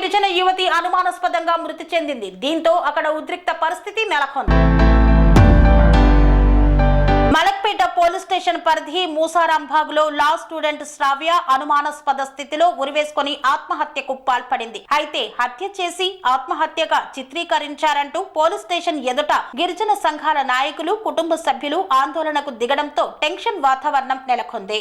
గిరిజన యువతి అనుమానాస్పదంగా మృతి చెందింది. దీంతో అక్కడ ఉద్రిక్త పరిస్థితి నెలకొంది. మలక్పేట పోలీస్ స్టేషన్ పరిధి మూసారాంబాగ్లో లా స్టూడెంట్ శ్రావ్య అనుమానాస్పద స్థితిలో ఉరివేసుకొని ఆత్మహత్యకు పాల్పడింది. అయితే హత్య చేసి ఆత్మహత్యగా చిత్రీకరించారంటూ పోలీస్ స్టేషన్ ఎదుట గిరిజన సంఘాల నాయకులు కుటుంబ సభ్యులు ఆందోళనకు దిగడంతో టెన్షన్ వాతావరణం నెలకొంది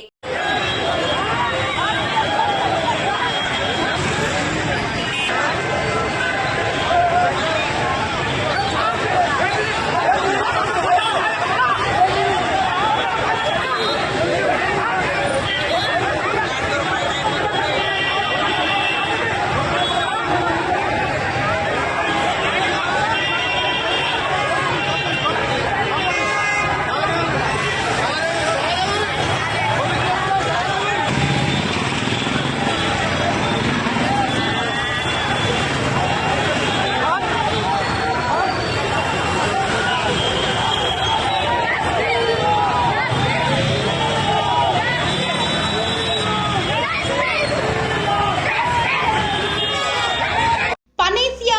పనేసియా